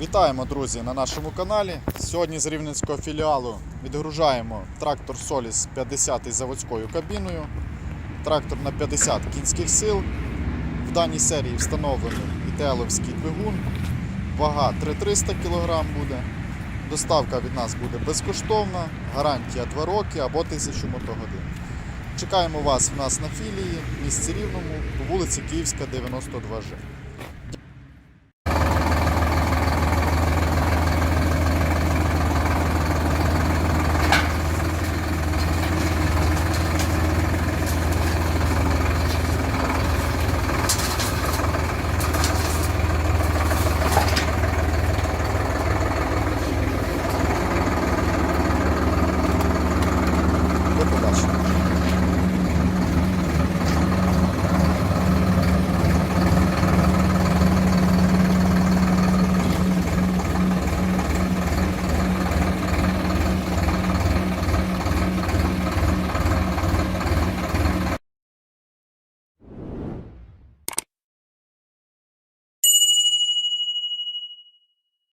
Вітаємо, друзі, на нашому каналі. Сьогодні з рівненського філіалу відгружаємо трактор Соліс 50 із заводською кабіною. Трактор на 50 кінських сил. В даній серії встановлений ІТЛовський двигун. Вага 3300 кг буде. Доставка від нас буде безкоштовна, гарантія 2 роки або 1000 мотогодин. Чекаємо вас в нас на філії в місті Рівному по вулиці Київська, 92Ж. До побачення.